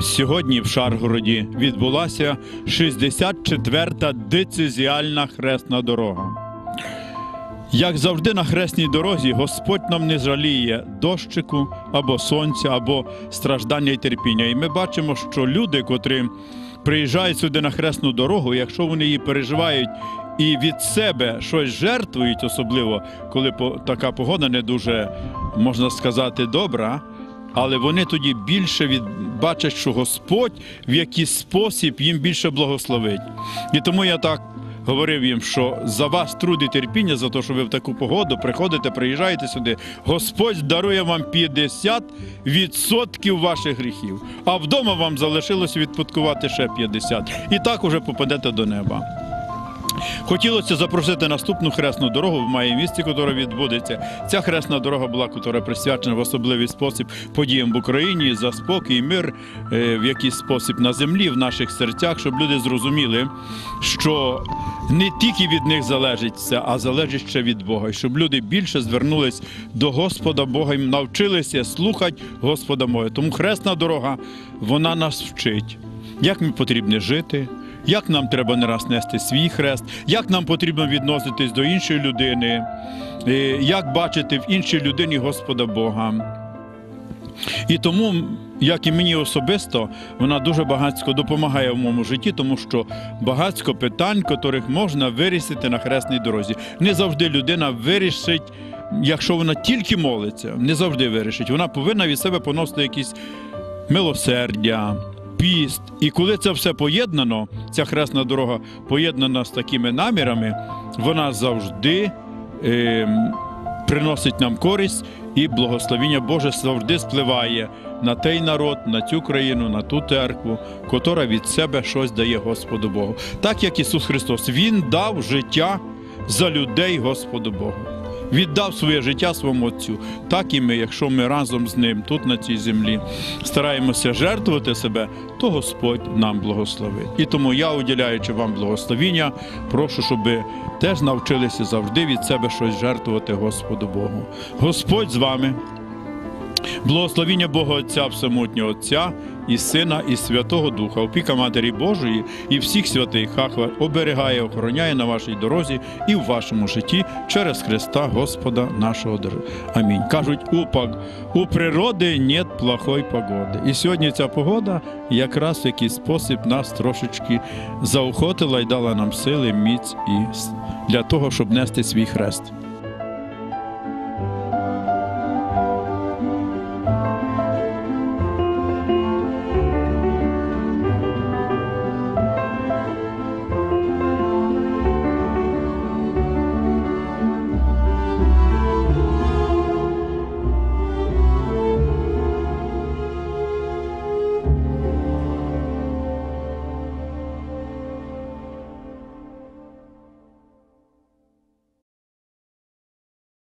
Сьогодні в Шаргороді відбулася 64-та децизіальна хресна дорога. Як завжди на хресній дорозі, Господь нам не жаліє дощику або сонця, або страждання і терпіння. І ми бачимо, що люди, котрі приїжджають сюди на хресну дорогу, якщо вони її переживають і від себе щось жертвують, особливо коли така погода не дуже, можна сказати, добра. Але вони тоді більше від... бачать, що Господь в якийсь спосіб їм більше благословить. І тому я так говорив їм, що за вас труд і терпіння, за те, що ви в таку погоду приходите, приїжджаєте сюди. Господь дарує вам 50% ваших гріхів, а вдома вам залишилось відпуткувати ще 50%. І так уже попадете до неба. Хотілося запросити наступну хресну дорогу в моєму місті, яка відбудеться. Ця хресна дорога була, яка присвячена в особливий спосіб подіям в Україні за спокій мир е, в якийсь спосіб на землі, в наших серцях, щоб люди зрозуміли, що не тільки від них залежить все, а залежить ще від Бога. І щоб люди більше звернулись до Господа Бога і навчилися слухати Господа Моє. Тому хресна дорога вона нас вчить, як ми потрібно жити. Як нам треба не раз нести свій хрест, як нам потрібно відноситись до іншої людини, е, як бачити в іншій людині Господа Бога. І тому, як і мені особисто, вона дуже багатько допомагає в моєму житті, тому що багатько питань, котрих можна вирішити на хресній дорозі. Не завжди людина вирішить, якщо вона тільки молиться, не завжди вирішить. Вона повинна від себе поносити якісь милосердя, піст. І коли це все поєднано, ця хресна дорога поєднана з такими намірами, вона завжди ем, приносить нам користь і благословіння Боже завжди спливає на той народ, на цю країну, на ту церкву, котра від себе щось дає Господу Богу. Так як Ісус Христос, Він дав життя за людей Господу Богу. Віддав своє життя своєму Отцю. Так і ми, якщо ми разом з ним тут на цій землі стараємося жертвувати себе, то Господь нам благословить. І тому я, уділяючи вам благословіння, прошу, щоб ви теж навчилися завжди від себе щось жертвувати Господу Богу. Господь з вами. Благословіння Бога Отця Всемутнього Отця і Сина, і Святого Духа, опіка Матері Божої і всіх святих хахва оберігає, охороняє на вашій дорозі і в вашому житті через Христа Господа нашого. Дор- Амінь. Кажуть, у, пог- у природи нет плохої погоди. І сьогодні ця погода якраз в якийсь спосіб нас трошечки заохотила і дала нам сили, міць і для того, щоб нести свій хрест.